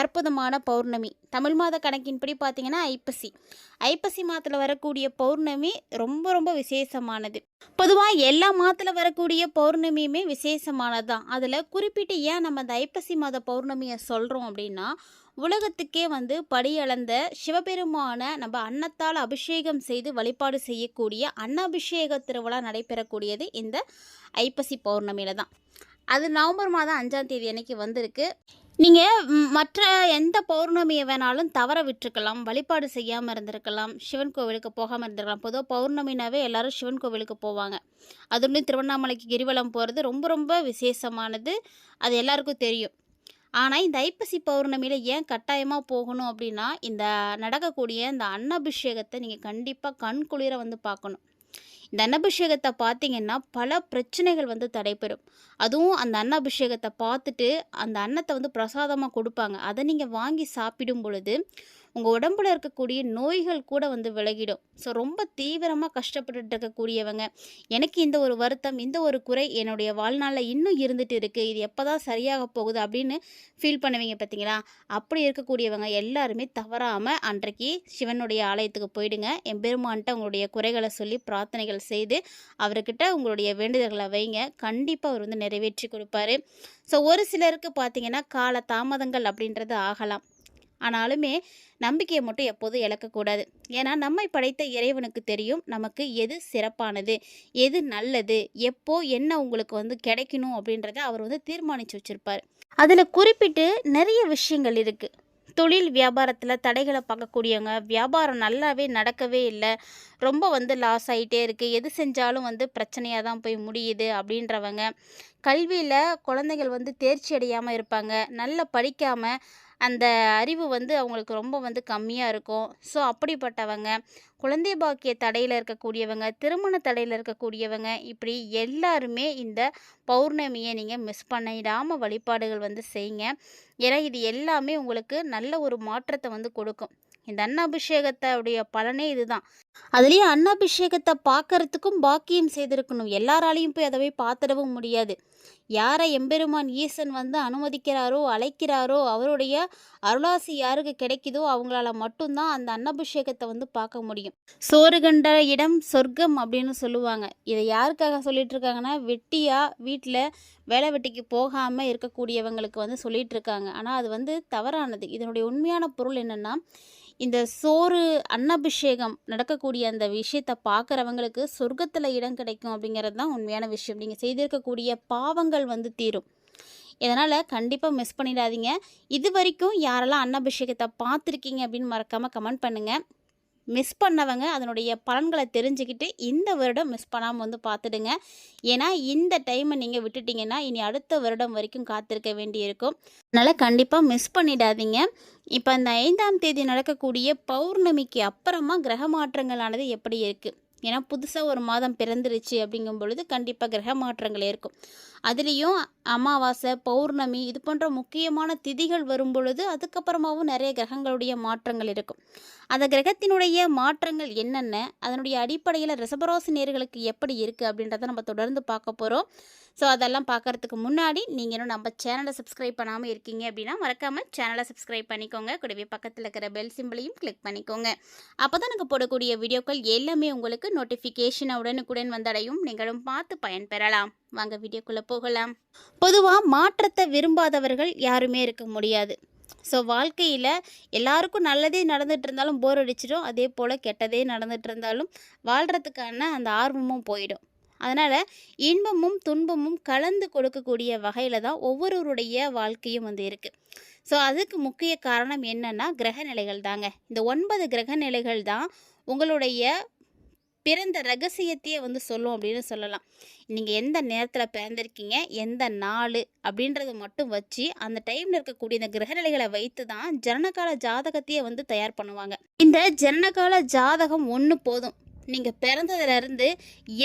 அற்புதமான பௌர்ணமி. தமிழ் மாத கணக்கின்படி பார்த்தீங்கன்னா ஐப்பசி. ஐப்பசி மாதத்தில் வரக்கூடிய பௌர்ணமி ரொம்ப ரொம்ப விசேஷமானது. பொதுவாக எல்லா மாதத்தில் வரக்கூடிய பௌர்ணமியுமே விசேஷமானது தான் அதில் குறிப்பிட்டு ஏன் நம்ம அந்த ஐப்பசி மாத பௌர்ணமியை சொல்கிறோம் அப்படின்னா உலகத்துக்கே வந்து படியளந்த சிவபெருமான நம்ம அன்னத்தால் அபிஷேகம் செய்து வழிபாடு செய்யக்கூடிய அன்னாபிஷேக திருவிழா நடைபெறக்கூடியது இந்த ஐப்பசி பௌர்ணமியில் தான் அது நவம்பர் மாதம் அஞ்சாம் தேதி அன்னைக்கு வந்திருக்கு. நீங்கள் மற்ற எந்த பௌர்ணமியை வேணாலும் தவற விட்டுருக்கலாம் வழிபாடு செய்யாமல் இருந்திருக்கலாம் சிவன் கோவிலுக்கு போகாமல் இருந்திருக்கலாம். பொதுவாக பௌர்ணமினாவே எல்லாரும் சிவன் கோவிலுக்கு போவாங்க. அதுலேயும் திருவண்ணாமலைக்கு கிரிவலம் போகிறது ரொம்ப ரொம்ப விசேஷமானது. அது எல்லாருக்கும் தெரியும். ஆனால் இந்த ஐப்பசி பௌர்ணமியில் ஏன் கட்டாயமாக போகணும் அப்படின்னா இந்த நடக்கக்கூடிய இந்த அன்னபிஷேகத்தை நீங்கள் கண்டிப்பாக கண் குளிர வந்து பார்க்கணும். இந்த அன்னபிஷேகத்தை பார்த்தீங்கன்னா பல பிரச்சனைகள் வந்து தடைபெறும். அதுவும் அந்த அன்னபிஷேகத்தை பார்த்துட்டு அந்த அன்னத்தை வந்து பிரசாதமாக கொடுப்பாங்க. அதை நீங்கள் வாங்கி சாப்பிடும் பொழுது உங்கள் உடம்புல இருக்கக்கூடிய நோய்கள் கூட வந்து விலகிடும். ஸோ ரொம்ப தீவிரமாக கஷ்டப்பட்டுட்டு இருக்கக்கூடியவங்க எனக்கு இந்த ஒரு வருத்தம் இந்த ஒரு குறை என்னுடைய வாழ்நாளில் இன்னும் இருந்துட்டு இருக்குது இது எப்போ தான் சரியாக போகுது அப்படின்னு ஃபீல் பண்ணுவீங்க பார்த்தீங்களா அப்படி இருக்கக்கூடியவங்க எல்லாருமே தவறாமல் அன்றைக்கு சிவனுடைய ஆலயத்துக்கு போயிடுங்க. எம்பெருமான்கிட்ட உங்களுடைய குறைகளை சொல்லி பிரார்த்தனைகள் செய்து அவர்கிட்ட உங்களுடைய வேண்டுதல்களை வைங்க. கண்டிப்பாக அவர் வந்து நிறைவேற்றி கொடுப்பாரு. ஸோ ஒரு சிலருக்கு பார்த்தீங்கன்னா கால தாமதங்கள் அப்படின்றது ஆகலாம். ஆனாலுமே நம்பிக்கையை மட்டும் எப்போதும் இழக்கக்கூடாது. ஏன்னா நம்மை படைத்த இறைவனுக்கு தெரியும் நமக்கு எது சிறப்பானது எது நல்லது எப்போ என்ன உங்களுக்கு வந்து கிடைக்கணும் அப்படின்றத அவர் வந்து தீர்மானித்து வச்சுருப்பார். அதில் குறிப்பிட்டு நிறைய விஷயங்கள் இருக்குது தொழில் வியாபாரத்தில் தடைகளை பார்க்கக்கூடியவங்க வியாபாரம் நல்லாவே நடக்கவே இல்லை. ரொம்ப வந்து லாஸ் ஆகிட்டே இருக்குது எது செஞ்சாலும் வந்து பிரச்சனையாக தான் போய் முடியுது அப்படின்றவங்க. கல்வியில் குழந்தைகள் வந்து தேர்ச்சி அடையாமல் இருப்பாங்க. நல்லா படிக்காமல் அந்த அறிவு வந்து அவங்களுக்கு ரொம்ப வந்து கம்மியாக இருக்கும். ஸோ அப்படிப்பட்டவங்க குழந்தை பாக்கிய தடையில் இருக்கக்கூடியவங்க திருமண தடையில் இருக்கக்கூடியவங்க இப்படி எல்லாருமே இந்த பௌர்ணமியை நீங்கள் மிஸ் பண்ணிடாமல் வழிபாடுகள் வந்து செய்யுங்க. ஏன்னா இது எல்லாமே உங்களுக்கு நல்ல ஒரு மாற்றத்தை வந்து கொடுக்கும். இந்த அன்னாபிஷேகத்தோடைய பலனே இதுதான். அதுலேயும் அன்னாபிஷேகத்தை பார்க்கறதுக்கும் பாக்கியம் செய்திருக்கணும். எல்லாராலையும் போய் அதை போய் பார்த்துடவும் முடியாது. யாரை எம்பெருமான் ஈசன் வந்து அனுமதிக்கிறாரோ அழைக்கிறாரோ அவருடைய அருளாசி யாருக்கு கிடைக்குதோ அவங்களால மட்டும்தான் அந்த அன்னபிஷேகத்தை வந்து பார்க்க முடியும். சோறு கண்ட இடம் சொர்க்கம் அப்படின்னு சொல்லுவாங்க. இதை யாருக்காக சொல்லிட்டு இருக்காங்கன்னா வெட்டியாக வீட்டில் வேலை வெட்டிக்கு போகாமல் இருக்கக்கூடியவங்களுக்கு வந்து சொல்லிட்டு இருக்காங்க ஆனால் அது வந்து தவறானது. இதனுடைய உண்மையான பொருள் என்னென்னா இந்த சோறு அன்னபிஷேகம் நடக்கக்கூடிய அந்த விஷயத்தை பார்க்குறவங்களுக்கு சொர்க்கத்தில் இடம் கிடைக்கும் அப்படிங்கிறது தான் உண்மையான விஷயம். நீங்கள் செய்திருக்கக்கூடிய பாவங்கள் வந்து தீரும். இதனால் கண்டிப்பாக மிஸ் பண்ணிடாதீங்க. இது வரைக்கும் யாரெல்லாம் அன்னபிஷேகத்தை பார்த்துருக்கீங்க அப்படின்னு மறக்காமல் கமெண்ட் பண்ணுங்கள் மிஸ் பண்ணவங்க அதனுடைய பலன்களை தெரிஞ்சுக்கிட்டு இந்த வருடம் மிஸ் பண்ணாமல் வந்து பார்த்துடுங்க. ஏன்னா இந்த டைமை நீங்கள் விட்டுட்டிங்கன்னா இனி அடுத்த வருடம் வரைக்கும் காத்திருக்க வேண்டியிருக்கும். அதனால் கண்டிப்பாக மிஸ் பண்ணிடாதீங்க. இப்போ அந்த ஐந்தாம் தேதி நடக்கக்கூடிய பௌர்ணமிக்கு அப்புறமா கிரக மாற்றங்களானது எப்படி இருக்குது ஏன்னா புதுசாக ஒரு மாதம் பிறந்துருச்சு அப்படிங்கும் பொழுது கண்டிப்பாக கிரக மாற்றங்கள் இருக்கும் அதுலேயும் அமாவாசை பௌர்ணமி இது போன்ற முக்கியமான திதிகள் வரும் பொழுது அதுக்கப்புறமாவும் நிறைய கிரகங்களுடைய மாற்றங்கள் இருக்கும். அந்த கிரகத்தினுடைய மாற்றங்கள் என்னென்ன அதனுடைய அடிப்படையில் ரிசபரோசி நேர்களுக்கு எப்படி இருக்குது அப்படின்றத நம்ம தொடர்ந்து பார்க்க போகிறோம் ஸோ அதெல்லாம் பார்க்குறதுக்கு முன்னாடி நீங்கள் இன்னும் நம்ம சேனலை சப்ஸ்கிரைப் பண்ணாமல் இருக்கீங்க அப்படின்னா மறக்காமல் சேனலை சப்ஸ்கிரைப் பண்ணிக்கோங்க. கூடவே பக்கத்தில் இருக்கிற பெல் சிம்பிளையும் கிளிக் பண்ணிக்கோங்க. அப்போ தான் நாங்கள் போடக்கூடிய வீடியோக்கள் எல்லாமே உங்களுக்கு நோட்டிஃபிகேஷன் உடனுக்குடன் வந்தடையும். நீங்களும் பார்த்து பயன்பெறலாம். வாங்க வீடியோக்குள்ளே போகலாம். பொதுவாக மாற்றத்தை விரும்பாதவர்கள் யாருமே இருக்க முடியாது. ஸோ வாழ்க்கையில் எல்லாருக்கும் நல்லதே நடந்துகிட்டு இருந்தாலும் போர் அடிச்சிடும். அதே போல் கெட்டதே நடந்துகிட்டு இருந்தாலும் வாழ்கிறதுக்கான அந்த ஆர்வமும் போயிடும். அதனால் இன்பமும் துன்பமும் கலந்து கொடுக்கக்கூடிய வகையில் தான் ஒவ்வொருவருடைய வாழ்க்கையும் வந்து இருக்குது ஸோ அதுக்கு முக்கிய காரணம் என்னென்னா கிரகநிலைகள் தாங்க. இந்த ஒன்பது கிரகநிலைகள் தான் உங்களுடைய பிறந்த ரகசியத்தையே வந்து சொல்லும் அப்படின்னு சொல்லலாம். நீங்கள் எந்த நேரத்தில் பிறந்திருக்கீங்க எந்த நாள் அப்படின்றத மட்டும் வச்சு அந்த டைமில் இருக்கக்கூடிய இந்த கிரகநிலைகளை வைத்து தான் ஜனனகால ஜாதகத்தையே வந்து தயார் பண்ணுவாங்க. இந்த ஜனனகால ஜாதகம் ஒன்று போதும். நீங்கள் பிறந்ததுலேருந்து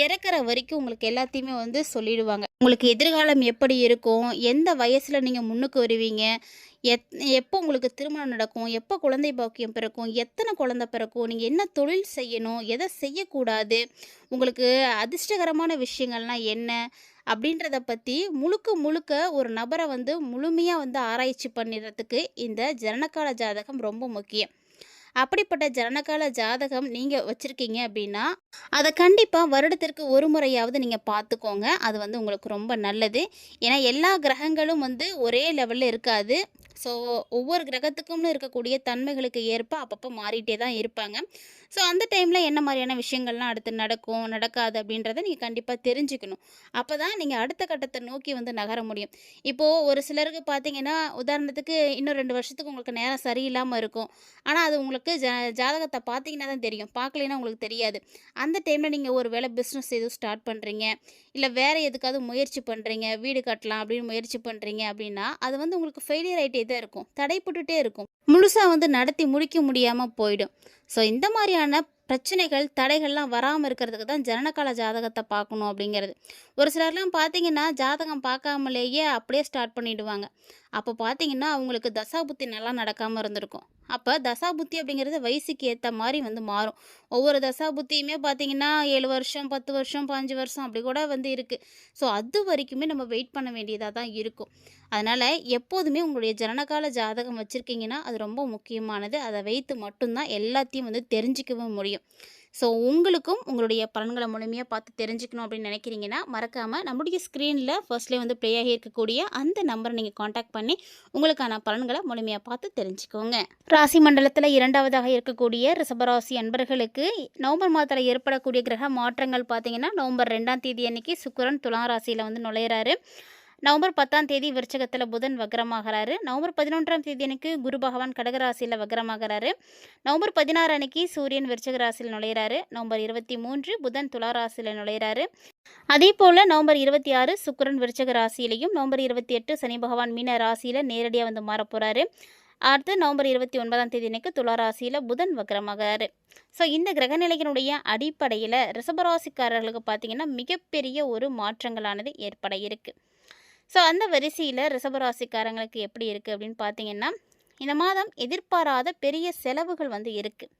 இறக்குற வரைக்கும் உங்களுக்கு எல்லாத்தையுமே வந்து சொல்லிடுவாங்க. உங்களுக்கு எதிர்காலம் எப்படி இருக்கும்? எந்த வயசில் நீங்கள் முன்னுக்கு வருவீங்க? எத் எப்போ உங்களுக்கு திருமணம் நடக்கும்? எப்போ குழந்தை பாக்கியம் பிறக்கும்? எத்தனை குழந்தை பிறக்கும்? நீங்கள் என்ன தொழில் செய்யணும்? எதை செய்யக்கூடாது? உங்களுக்கு அதிர்ஷ்டகரமான விஷயங்கள்லாம் என்ன? அப்படின்றத பற்றி முழுக்க முழுக்க ஒரு நபரை வந்து முழுமையாக வந்து ஆராய்ச்சி பண்ணிடுறதுக்கு இந்த ஜனனகால ஜாதகம் ரொம்ப முக்கியம். அப்படிப்பட்ட ஜனனகால ஜாதகம் நீங்கள் வச்சுருக்கீங்க அப்படின்னா அதை கண்டிப்பாக வருடத்திற்கு ஒரு முறையாவது நீங்கள் பார்த்துக்கோங்க. அது வந்து உங்களுக்கு ரொம்ப நல்லது. ஏன்னா எல்லா கிரகங்களும் வந்து ஒரே லெவலில் இருக்காது. ஸோ ஒவ்வொரு கிரகத்துக்கும்னு இருக்கக்கூடிய தன்மைகளுக்கு ஏற்ப அப்பப்போ மாறிட்டே தான் இருப்பாங்க. ஸோ அந்த டைமில் என்ன மாதிரியான விஷயங்கள்லாம் அடுத்து நடக்கும் நடக்காது அப்படின்றத நீங்கள் கண்டிப்பாக தெரிஞ்சுக்கணும். அப்போ தான் நீங்கள் அடுத்த கட்டத்தை நோக்கி வந்து நகர முடியும். இப்போது ஒரு சிலருக்கு பார்த்தீங்கன்னா உதாரணத்துக்கு இன்னும் ரெண்டு வருஷத்துக்கு உங்களுக்கு நேரம் சரியில்லாமல் இருக்கும். ஆனால் அது உங்களுக்கு ஜ ஜாதகத்தை பார்த்தீங்கன்னா தான் தெரியும். பார்க்கலைன்னா உங்களுக்கு தெரியாது. அந்த டைமில் நீங்கள் ஒரு வேளை பிஸ்னஸ் எதுவும் ஸ்டார்ட் பண்ணுறீங்க இல்லை வேறு எதுக்காவது முயற்சி பண்ணுறீங்க வீடு கட்டலாம் அப்படின்னு முயற்சி பண்ணுறீங்க அப்படின்னா அது வந்து உங்களுக்கு ஃபெயிலியர் ஆகிட்டே தான் இருக்கும். தடைப்பட்டுட்டே இருக்கும். முழுசாக வந்து நடத்தி முடிக்க முடியாமல் போயிடும். ஸோ இந்த மாதிரியான பிரச்சனைகள் தடைகள்லாம் வராமல் இருக்கிறதுக்கு தான் ஜனனகால ஜாதகத்தை பார்க்கணும் அப்படிங்கிறது. ஒரு சிலர்லாம் பார்த்தீங்கன்னா ஜாதகம் பார்க்காமலேயே அப்படியே ஸ்டார்ட் பண்ணிவிடுவாங்க அப்போ பார்த்தீங்கன்னா அவங்களுக்கு தசாபுத்தி நல்லா நடக்காமல் இருந்திருக்கும். அப்போ தசாபுத்தி அப்படிங்கிறது வயசுக்கு ஏற்ற மாதிரி வந்து மாறும். ஒவ்வொரு தசாபுத்தியுமே பார்த்தீங்கன்னா ஏழு வருஷம் பத்து வருஷம் பாஞ்சு வருஷம் அப்படி கூட வந்து இருக்குது ஸோ அது வரைக்குமே நம்ம வெயிட் பண்ண வேண்டியதாக தான் இருக்கும். அதனால் எப்போதுமே உங்களுடைய ஜனனகால ஜாதகம் வச்சுருக்கீங்கன்னா அது ரொம்ப முக்கியமானது. அதை வைத்து மட்டும்தான் எல்லாத்தையும் வந்து தெரிஞ்சிக்கவும் முடியும். ஸோ உங்களுக்கும் உங்களுடைய பலன்களை முழுமையாக பார்த்து தெரிஞ்சுக்கணும் அப்படின்னு நினைக்கிறீங்கன்னா மறக்காமல் நம்முடைய ஸ்க்ரீனில் ஃபர்ஸ்ட்லேயே வந்து ப்ளே ஆகி இருக்கக்கூடிய அந்த நம்பரை நீங்கள் காண்டாக்ட் பண்ணி உங்களுக்கான பலன்களை முழுமையாக பார்த்து தெரிஞ்சுக்கோங்க. ராசி மண்டலத்தில் இரண்டாவதாக இருக்கக்கூடிய ரிசபராசி அன்பர்களுக்கு நவம்பர் மாதத்தில் ஏற்படக்கூடிய கிரக மாற்றங்கள் பார்த்தீங்கன்னா நவம்பர் ரெண்டாம் தேதி அன்னைக்கு சுக்கரன் துலாம் ராசியில் வந்து நுழையிறாரு. நவம்பர் பத்தாம் தேதி விருச்சகத்தில் புதன் வக்ரமாகிறாரு. நவம்பர் பதினொன்றாம் தேதி அன்னைக்கு குரு பகவான் கடகராசியில் வக்ரமாகிறாரு. நவம்பர் பதினாறு அன்னைக்கு சூரியன் விருச்சக ராசியில் நுழையிறாரு. நவம்பர் இருபத்தி மூன்று புதன் துலா ராசியில் நுழையிறாரு. அதே போல் நவம்பர் இருபத்தி ஆறு சுக்கரன் விருச்சக ராசியிலையும் நவம்பர் இருபத்தி எட்டு சனி பகவான் மீன ராசியில் நேரடியாக வந்து மாறப்போகிறாரு அடுத்து நவம்பர் இருபத்தி ஒன்பதாம் தேதி அன்னைக்கு துளாராசியில் புதன் வக்ரமாகிறாரு. ஸோ இந்த கிரகநிலையினுடைய அடிப்படையில் ரிசபராசிக்காரர்களுக்கு பார்த்தீங்கன்னா மிகப்பெரிய ஒரு மாற்றங்களானது ஏற்பட இருக்குது ஸோ அந்த வரிசையில் ரிஷபராசிக்காரங்களுக்கு எப்படி இருக்குது அப்படின்னு பார்த்தீங்கன்னா இந்த மாதம் எதிர்பாராத பெரிய செலவுகள் வந்து இருக்குது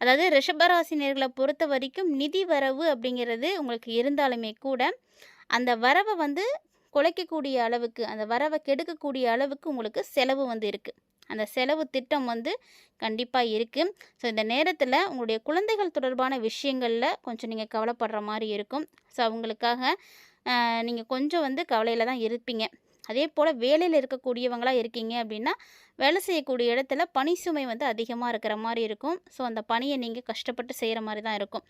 அதாவது ரிஷபராசினியர்களை பொறுத்த வரைக்கும் நிதி வரவு அப்படிங்கிறது உங்களுக்கு இருந்தாலுமே கூட அந்த வரவை வந்து குலைக்கக்கூடிய அளவுக்கு அந்த வரவை கெடுக்கக்கூடிய அளவுக்கு உங்களுக்கு செலவு வந்து இருக்குது அந்த செலவு திட்டம் வந்து கண்டிப்பாக இருக்குது ஸோ இந்த நேரத்தில் உங்களுடைய குழந்தைகள் தொடர்பான விஷயங்களில் கொஞ்சம் நீங்கள் கவலைப்படுற மாதிரி இருக்கும். ஸோ அவங்களுக்காக நீங்கள் கொஞ்சம் வந்து கவலையில் தான் இருப்பீங்க. அதே போல் வேலையில் இருக்கக்கூடியவங்களாக இருக்கீங்க அப்படின்னா வேலை செய்யக்கூடிய இடத்துல பனி சுமை வந்து அதிகமாக இருக்கிற மாதிரி இருக்கும். ஸோ அந்த பணியை நீங்கள் கஷ்டப்பட்டு செய்கிற மாதிரி தான் இருக்கும்.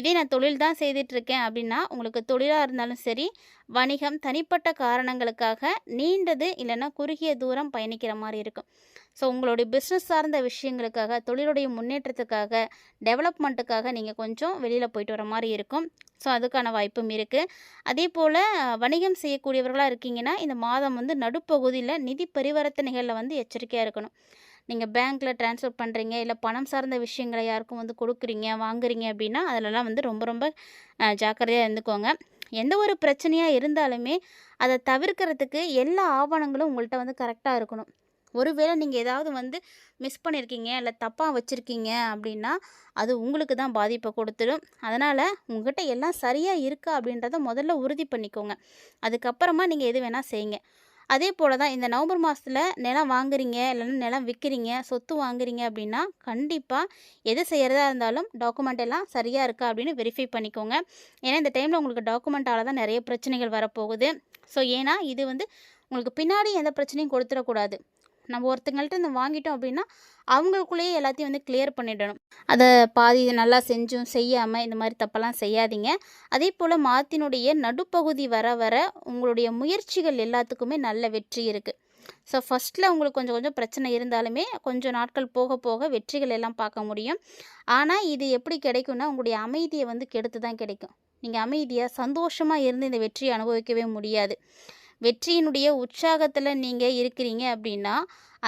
இதே நான் தொழில் தான் செய்துட்ருக்கேன் அப்படின்னா உங்களுக்கு தொழிலாக இருந்தாலும் சரி வணிகம் தனிப்பட்ட காரணங்களுக்காக நீண்டது இல்லைன்னா குறுகிய தூரம் பயணிக்கிற மாதிரி இருக்கும். ஸோ உங்களுடைய பிஸ்னஸ் சார்ந்த விஷயங்களுக்காக தொழிலுடைய முன்னேற்றத்துக்காக டெவலப்மெண்ட்டுக்காக நீங்கள் கொஞ்சம் வெளியில் போயிட்டு வர மாதிரி இருக்கும். ஸோ அதுக்கான வாய்ப்பும் இருக்குது அதே போல் வணிகம் செய்யக்கூடியவர்களாக இருக்கீங்கன்னா இந்த மாதம் வந்து நடுப்பகுதியில் நிதி பரிவர்த்தனைகளில் வந்து எச்சரிக்கையாக இருக்கணும். நீங்கள் பேங்க்கில் ட்ரான்ஸ்ஃபர் பண்ணுறீங்க இல்லை பணம் சார்ந்த விஷயங்களை யாருக்கும் வந்து கொடுக்குறீங்க வாங்குறீங்க அப்படின்னா அதிலலாம் வந்து ரொம்ப ரொம்ப ஜாக்கிரதையாக இருந்துக்கோங்க. எந்த ஒரு பிரச்சனையாக இருந்தாலுமே அதை தவிர்க்கிறதுக்கு எல்லா ஆவணங்களும் உங்கள்கிட்ட வந்து கரெக்டாக இருக்கணும். ஒருவேளை நீங்கள் ஏதாவது வந்து மிஸ் பண்ணியிருக்கீங்க இல்லை தப்பாக வச்சுருக்கீங்க அப்படின்னா அது உங்களுக்கு தான் பாதிப்பை கொடுத்துடும் அதனால் உங்கள்கிட்ட எல்லாம் சரியாக இருக்கா அப்படின்றத முதல்ல உறுதி பண்ணிக்கோங்க. அதுக்கப்புறமா நீங்கள் எது வேணால் செய்யுங்க. அதே போல் தான் இந்த நவம்பர் மாதத்தில் நிலம் வாங்குறீங்க இல்லைன்னா நிலம் விற்கிறீங்க சொத்து வாங்குறீங்க அப்படின்னா கண்டிப்பாக எது செய்கிறதா இருந்தாலும் டாக்குமெண்ட் எல்லாம் சரியாக இருக்கா அப்படின்னு வெரிஃபை பண்ணிக்கோங்க. ஏன்னா இந்த டைமில் உங்களுக்கு டாக்குமெண்ட்டால் தான் நிறைய பிரச்சனைகள் வரப்போகுது. ஸோ ஏன்னா இது வந்து உங்களுக்கு பின்னாடி எந்த பிரச்சனையும் கொடுத்துடக்கூடாது. நம்ம ஒருத்தங்கள்ட்ட இந்த வாங்கிட்டோம் அப்படின்னா அவங்களுக்குள்ளேயே எல்லாத்தையும் வந்து கிளியர் பண்ணிடணும். அதை பாதி நல்லா செஞ்சும் செய்யாமல் இந்த மாதிரி தப்பெல்லாம் செய்யாதீங்க. அதே போல் மாத்தினுடைய நடுப்பகுதி வர வர உங்களுடைய முயற்சிகள் எல்லாத்துக்குமே நல்ல வெற்றி இருக்குது ஸோ ஃபஸ்ட்டில் உங்களுக்கு கொஞ்சம் கொஞ்சம் பிரச்சனை இருந்தாலுமே கொஞ்சம் நாட்கள் போக போக வெற்றிகள் எல்லாம் பார்க்க முடியும். ஆனால் இது எப்படி கிடைக்கும்னா உங்களுடைய அமைதியை வந்து கெடுத்து தான் கிடைக்கும். நீங்கள் அமைதியாக சந்தோஷமாக இருந்து இந்த வெற்றியை அனுபவிக்கவே முடியாது. வெற்றியினுடைய உற்சாகத்தில் நீங்கள் இருக்கிறீங்க அப்படின்னா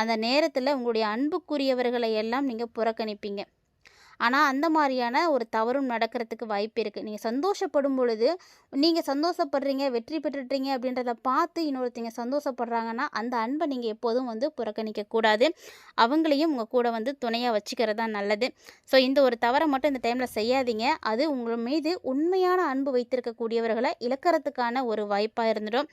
அந்த நேரத்தில் உங்களுடைய அன்புக்குரியவர்களை எல்லாம் நீங்கள் புறக்கணிப்பீங்க. ஆனால் அந்த மாதிரியான ஒரு தவறும் நடக்கிறதுக்கு வாய்ப்பு இருக்குது நீங்கள் சந்தோஷப்படும் பொழுது நீங்கள் சந்தோஷப்படுறீங்க வெற்றி பெற்றுட்டீங்க அப்படின்றத பார்த்து இன்னொருத்தங்க சந்தோஷப்படுறாங்கன்னா அந்த அன்பை நீங்கள் எப்போதும் வந்து புறக்கணிக்கக்கூடாது அவங்களையும் உங்கள் கூட வந்து துணையாக வச்சுக்கிறது தான் நல்லது. ஸோ இந்த ஒரு தவறை மட்டும் இந்த டைமில் செய்யாதீங்க. அது உங்கள் மீது உண்மையான அன்பு வைத்திருக்கக்கூடியவர்களை இழக்கிறதுக்கான ஒரு வாய்ப்பாக இருந்துடும்.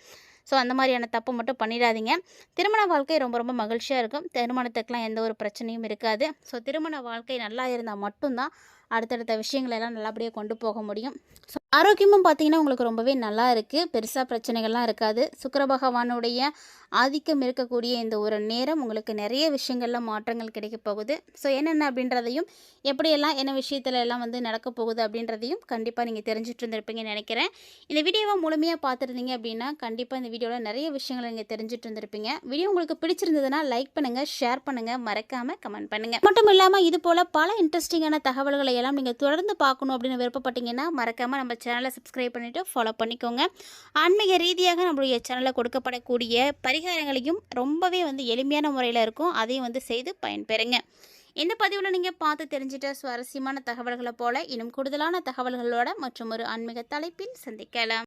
ஸோ அந்த மாதிரியான தப்பு மட்டும் பண்ணிடாதீங்க. திருமண வாழ்க்கை ரொம்ப ரொம்ப மகிழ்ச்சியாக இருக்கும். திருமணத்துக்கெலாம் எந்த ஒரு பிரச்சனையும் இருக்காது. ஸோ திருமண வாழ்க்கை நல்லா இருந்தால் மட்டும்தான் அடுத்தடுத்த விஷயங்களை எல்லாம் நல்லபடியாக கொண்டு போக முடியும். ஸோ ஆரோக்கியமும் பார்த்தீங்கன்னா உங்களுக்கு ரொம்பவே நல்லா இருக்குது பெருசாக பிரச்சனைகள்லாம் இருக்காது. சுக்கர பகவானுடைய ஆதிக்கம் இருக்கக்கூடிய இந்த ஒரு நேரம் உங்களுக்கு நிறைய விஷயங்களில் மாற்றங்கள் கிடைக்க போகுது. ஸோ என்னென்ன அப்படின்றதையும் எப்படியெல்லாம் என்ன விஷயத்துல எல்லாம் வந்து நடக்க போகுது அப்படின்றதையும் கண்டிப்பாக நீங்கள் தெரிஞ்சுட்டு இருந்திருப்பீங்கன்னு நினைக்கிறேன். இந்த வீடியோவை முழுமையாக பார்த்துருந்தீங்க அப்படின்னா கண்டிப்பாக இந்த வீடியோவில் நிறைய விஷயங்களை நீங்கள் தெரிஞ்சுட்டு இருந்திருப்பீங்க. வீடியோ உங்களுக்கு பிடிச்சிருந்ததுன்னா லைக் பண்ணுங்கள் ஷேர் பண்ணுங்கள் மறக்காமல் கமெண்ட் பண்ணுங்கள் மட்டும் இல்லாமல் இது போல் பல இன்ட்ரெஸ்டிங்கான தகவல்களை எல்லாம் நீங்கள் தொடர்ந்து பார்க்கணும் அப்படின்னு விருப்பப்பட்டீங்கன்னா மறக்காமல் நம்ம சேனலை சப்ஸ்கிரைப் பண்ணிவிட்டு ஃபாலோ பண்ணிக்கோங்க. ஆன்மீக ரீதியாக நம்மளுடைய சேனலில் கொடுக்கப்படக்கூடிய பரி பரிகாரங்களையும் ரொம்பவே வந்து எளிமையான முறையில் இருக்கும். அதையும் வந்து செய்து பயன்பெறுங்க இந்த பதிவில் நீங்கள் பார்த்து தெரிஞ்சிட்ட சுவாரஸ்யமான தகவல்களை போல இன்னும் கூடுதலான தகவல்களோட மற்றும் ஒரு ஆன்மீக தலைப்பில் சந்திக்கலாம்.